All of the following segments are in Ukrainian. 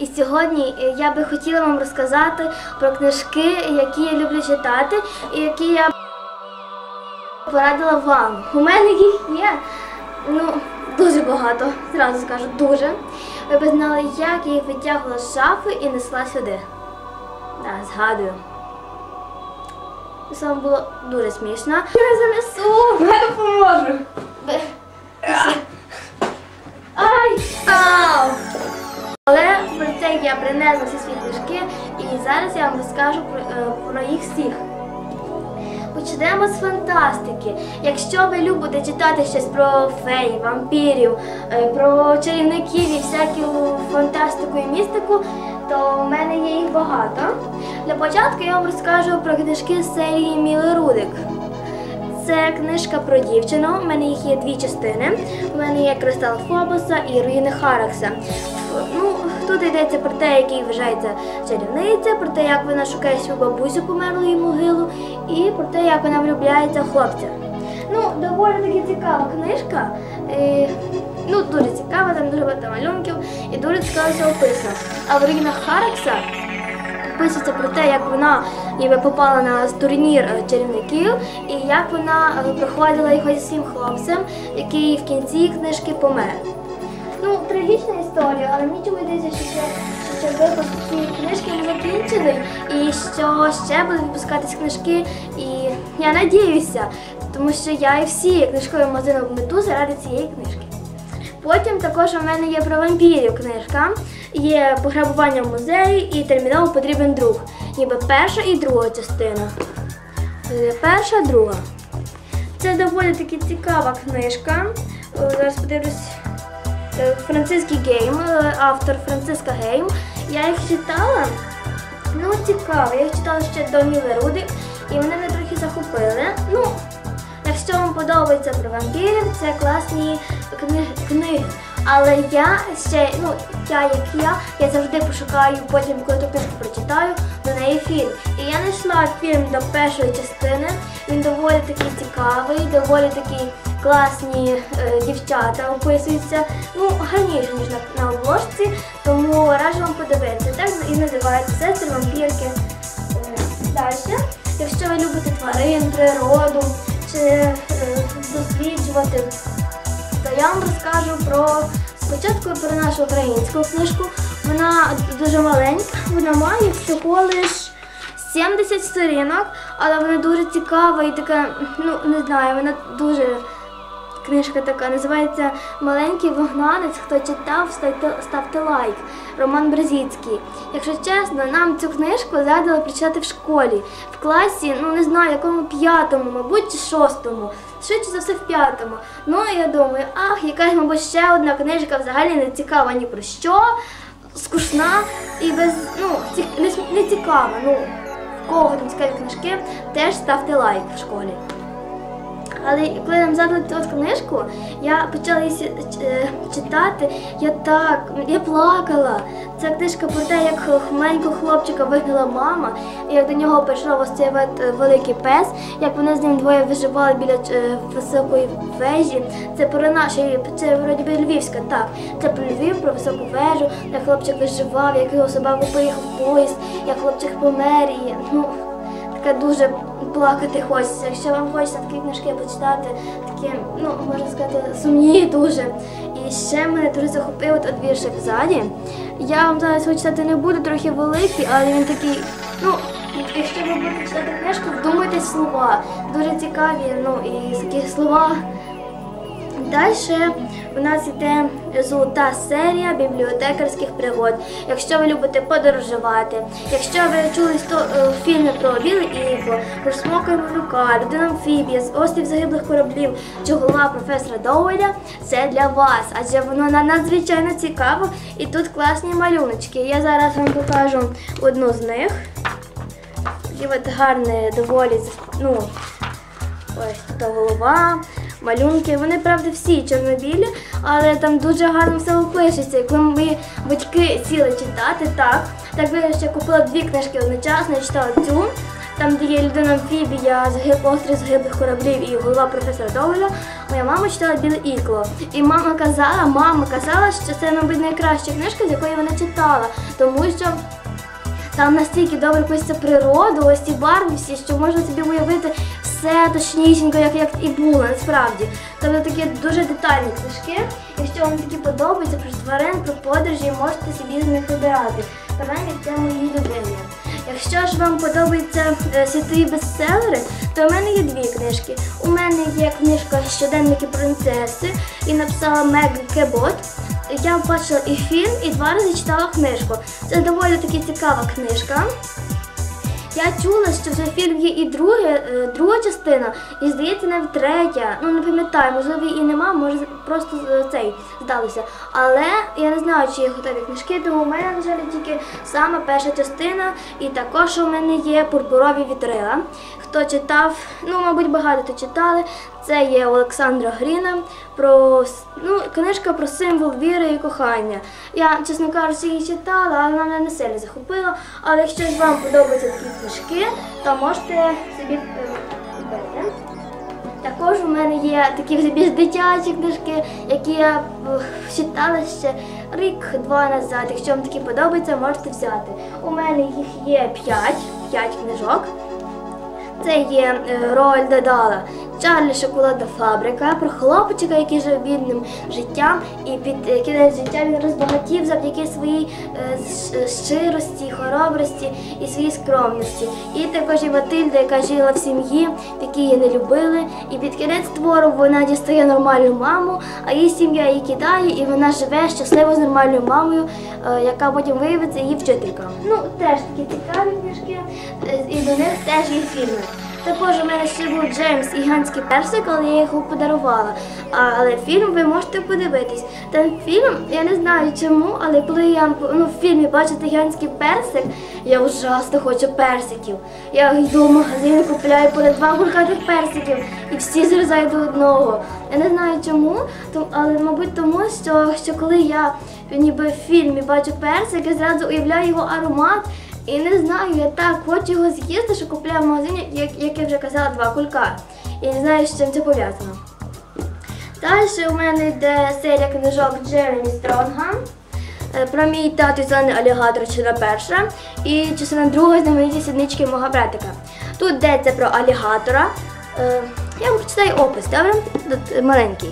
І сьогодні е, я би хотіла вам розказати про книжки, які я люблю читати, і які я порадила вам. У мене їх є ну, дуже багато, зразу скажу, дуже. Ви б знали, як я їх витягувала з шафи і несла сюди. Так, згадую. Це було дуже смішно. Я занесу. Я допоможу. Ай! Ау! Я принесла всі свої книжки і зараз я вам розкажу про, е, про їх всіх. Почнемо з фантастики. Якщо ви любите читати щось про феї, вампірів, е, про чарівників і всяку фантастику і містику, то в мене є їх багато. Для початку я вам розкажу про книжки з серії Міли Рудик. Це книжка про дівчину. У мене їх є дві частини. У мене є Кристал Фобоса і руїни Харакса. Ну, тут йдеться про те, який вважається чарівниця, про те, як вона шукає свою бабусю померлої могилу, і про те, як вона влюбляється хлопця. Ну, доволі таки цікава книжка. Е, ну, дуже цікава, там дуже багато малюнків і дуже цікаво все описано. А в руїнах Харакса пишеться про те, як вона ніби попала на турнір е, чарівників, і як вона е, проходила його зі своїм хлопцем, який в кінці книжки помер. Ну, трагічна історія, але мені чому йдеться, що що випуск цієї книжки не закінчений, і що ще будуть випускатись книжки, і я надіюся, тому що я і всі книжкові магазини Медузи ради цієї книжки. Потім також у мене є про вампірів книжка. Є пограбування в музеї і терміново потрібен друг. Ніби перша і друга частина. Перша, друга. Це доволі таки цікава книжка. Е, Зараз подивлюсь. Франциский Гейм, е, автор Франциска Гейм. Я їх читала. Ну, цікаво. Я їх читала ще до Міли Рудик, і вони мене трохи захопили. Ну, Якщо вам подобається про вампірів, це класні кни- книги. Але я ще, ну, я як я, я завжди пошукаю, потім, коли ту книжку прочитаю, до неї фільм. І я знайшла фільм до першої частини. Він доволі такий цікавий, доволі такі класні е, дівчата описуються. Ну, гарніше, ніж на, на обложці, тому раджу вам подивитися. Так і називається сестри вампірки. Далі, якщо ви любите тварин, природу чи е, досліджувати, то я вам розкажу про спочатку про нашу українську книжку. Вона дуже маленька, вона має всього лиш 70 сторінок, але вона дуже цікава і така, ну не знаю, вона дуже Книжка така називається Маленький вогнанець. Хто читав, ставте, лайк. Роман Бразіцький. Якщо чесно, нам цю книжку задали прочитати в школі. В класі, ну не знаю, якому п'ятому, мабуть, чи шостому. Швидше за все в п'ятому. Ну і я думаю, ах, якась, мабуть, ще одна книжка взагалі не цікава ні про що, скучна і без ну ці, не, не цікава. Ну, в кого там цікаві книжки, теж ставте лайк в школі. Але коли нам задали от книжку, я почала її е, читати. Я так, я плакала. Це книжка про те, як маленького хлопчика вигнала мама, і як до нього прийшов ось цей е, великий пес, як вони з ним двоє виживали біля е, високої вежі. Це про наші, це вроді би Львівська, так. Це про Львів, про високу вежу, як хлопчик виживав, як його собаку поїхав поїзд, як хлопчик помер. І, ну, таке дуже плакати хочеться. Якщо вам хочеться такі книжки почитати, такі, ну можна сказати, сумні дуже. І ще мене дуже захопив от віршик ззаді. Я вам зараз його читати не буду, трохи великий, але він такий, ну. Якщо ви будете читати книжку, вдумайте слова. Дуже цікаві, ну і такі слова. Далі у нас йде золота серія бібліотекарських пригод. Якщо ви любите подорожувати, якщо ви чули е, фільми про біле ігло, про смока і малюка, людина амфібія, острів загиблих кораблів чи голова професора Доуеля, це для вас, адже воно на- надзвичайно цікаво і тут класні малюночки. Я зараз вам покажу одну з них. Такі от гарні, доволі ну, Ось тут голова, малюнки. Вони, правда, всі чорнобілі, але там дуже гарно все опишеться. І коли мої батьки сіли читати, так. Так би я купила дві книжки одночасно, я читала цю. Там, де є людина амфібія, загиб, острів загиблих кораблів і голова професора Доволя, моя мама читала біле ікло. І мама казала, мама казала, що це, мабуть, найкраща книжка, з якої вона читала. тому що там настільки добре пишеться природу, ось ці барви всі, що можна собі уявити все точнісінько, як, як і було насправді. Тобто такі дуже детальні книжки. Якщо вам такі подобаються про тварин, про подорожі, можете собі з них вибирати. Принаймні це мої любимі. Якщо ж вам подобаються е, світові бестселери, то в мене є дві книжки. У мене є книжка Щоденники принцеси і написала Мег Кебот. Я бачила і фільм, і два рази читала книжку. Це доволі таки цікава книжка. Я чула, що вже фільм є і друге, е, друга частина, і здається, навіть третя. Ну не пам'ятаю, можливо, і нема, може просто е, цей здалося. Але я не знаю, чи є готові книжки, тому у мене, на жаль, тільки саме перша частина, і також у мене є пурпурові вітрила. Хто читав, ну, мабуть, багато читали. Це є Олександра Гріна про ну, книжка про символ віри і кохання. Я, чесно кажучи, її читала, але вона мене не сильно захопила. Але якщо ж вам подобаються такі книжки, то можете собі е, купити. Також у мене є такі вже більш дитячі книжки, які я е, читала ще рік-два назад. Якщо вам такі подобаються, можете взяти. У мене їх є п'ять, п'ять книжок. Це є е, Роальда Дала, Чарлі Шоколадна фабрика про хлопчика, який жив бідним життям, і під кінець життя він розбагатів завдяки своїй е, щирості, хоробрості і своїй скромності. І також і Матильда, яка жила в сім'ї, в якій її не любили. І під кінець твору вона дістає нормальну маму, а її сім'я її кидає, і вона живе щасливо з нормальною мамою, е, яка потім виявиться її вчителька. Ну, теж такі цікаві книжки, е, і до них теж є фільми. Також у мене ще був Джеймс і Ганський персик, але я його подарувала. Але фільм ви можете подивитись. Ten фільм, я не знаю чому, але коли я ну, в фільмі бачите гігантський персик, я ужасно хочу персиків. Я йду в магазин, купляю понад два гулькатих персиків і всі зрізаю до одного. Я не знаю чому, але мабуть тому, що, що коли я ніби в фільмі бачу персик, я зразу уявляю його аромат. І не знаю, я так хочу його з'їсти, що купляю в магазині, як, як я вже казала, два кулька. І не знаю, з чим це пов'язано. Далі у мене йде серія книжок Джеремі Стронга. е, Про мій тату зелений алігатор частина перша і частина друга знамениті сіднички мого братика. Тут йдеться про алігатора. Е, Я вам прочитаю опис, добре? Маленький.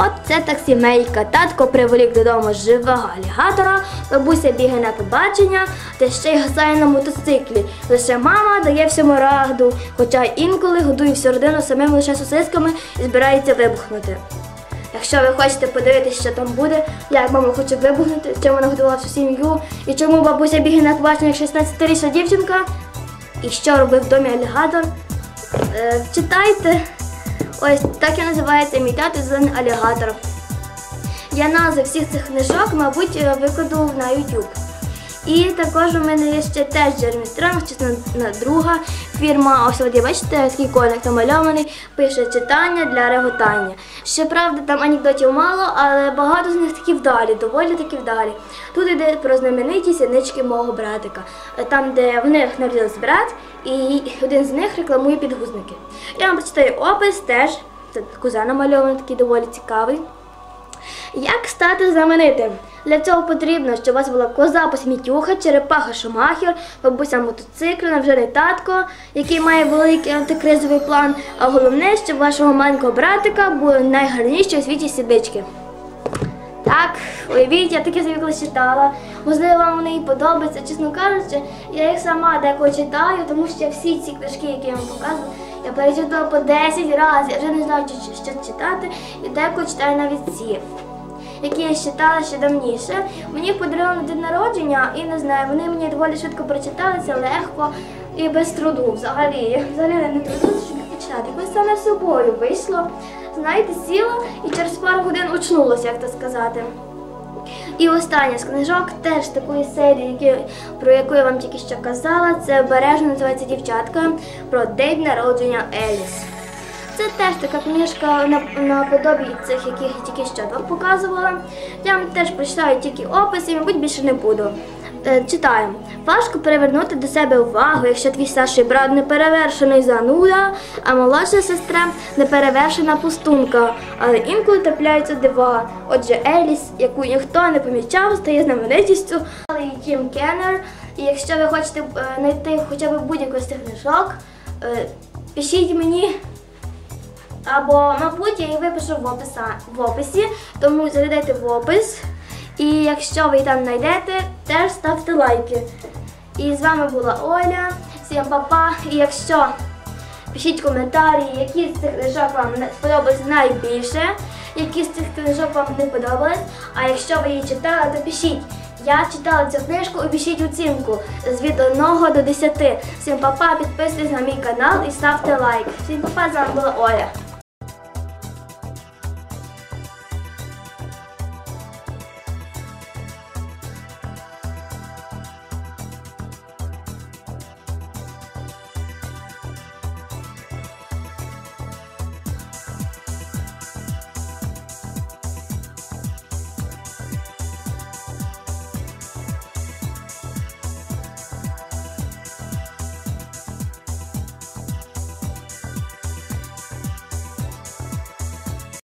От це так сімейка. Татко приволік додому живого алігатора, бабуся бігає на побачення, та ще й гасає на мотоциклі. Лише мама дає всьому раду, хоча інколи годує всю родину самими лише сосисками і збирається вибухнути. Якщо ви хочете подивитися, що там буде, як мама хоче вибухнути, чим вона годувала всю сім'ю, і чому бабуся бігає на побачення як 16-річна дівчинка, і що робив в домі алігатор, е, читайте. Ось так і називається мій тато зелений алігатор. Я назви всіх цих книжок, мабуть, е, викладу на YouTube. І також у мене є ще теж Джеремі Стронг, частина друга фірма. Ось от, бачите, такий коник намальований, пише читання для реготання. Щоправда, там анекдотів мало, але багато з них такі вдалі, доволі таки вдалі. Тут йде про знамениті сінички мого братика, Е, там, де в них народився брат, і один з них рекламує підгузники. Я вам прочитаю опис теж. Це кузен намальований, такий доволі цікавий. Як стати знаменитим? Для цього потрібно, щоб у вас була коза посмітюха, черепаха шумахер, бабуся мотоцикл, навжений татко, який має великий антикризовий план. А головне, щоб вашого маленького братика були найгарніші у світі сідички. Так, уявіть, я таке собі читала. Можливо, вам вони і подобаються. Чесно кажучи, я їх сама деколи читаю, тому що всі ці книжки, які я вам показую, я перечитала по 10 разів. Я вже не знаю, що, читати, і деколи читаю навіть ці. Які я читала ще давніше. Мені їх подарували на день народження і не знаю, вони мені доволі швидко прочиталися, легко і без труду. Взагалі, я взагалі не трудилася, щоб їх почитати. Якось саме собою вийшло. Знаєте, сіла і через пару годин очнулася, як то сказати. І остання з книжок теж такої серії, про яку я вам тільки що казала, це обережно називається дівчатка про день народження Еліс. Це теж така книжка на, наподобі цих, яких я тільки що вам показувала. Я вам теж прочитаю тільки опис і, мабуть, більше не буду. Е, Читаємо. Важко привернути до себе увагу, якщо твій старший брат неперевершений зануда, а молодша сестра неперевершена пустунка. Але інколи трапляються дива. Отже, Еліс, яку ніхто не помічав, стає знаменитістю. Але і Кім Кеннер. І якщо ви хочете е, знайти хоча б будь-яку з цих книжок, е, пишіть мені. Або, мабуть, я її випишу в описі, тому заглядайте в опис. І якщо ви там знайдете, теж ставте лайки. І з вами була Оля. Всім па-па. І якщо пишіть коментарі, які з цих книжок вам сподобались найбільше, які з цих книжок вам не подобались. А якщо ви її читали, то пишіть. Я читала цю книжку і пишіть оцінку з від 1 до 10. Всім па-па, підписуйтесь на мій канал і ставте лайк. Всім па-па, з вами була Оля.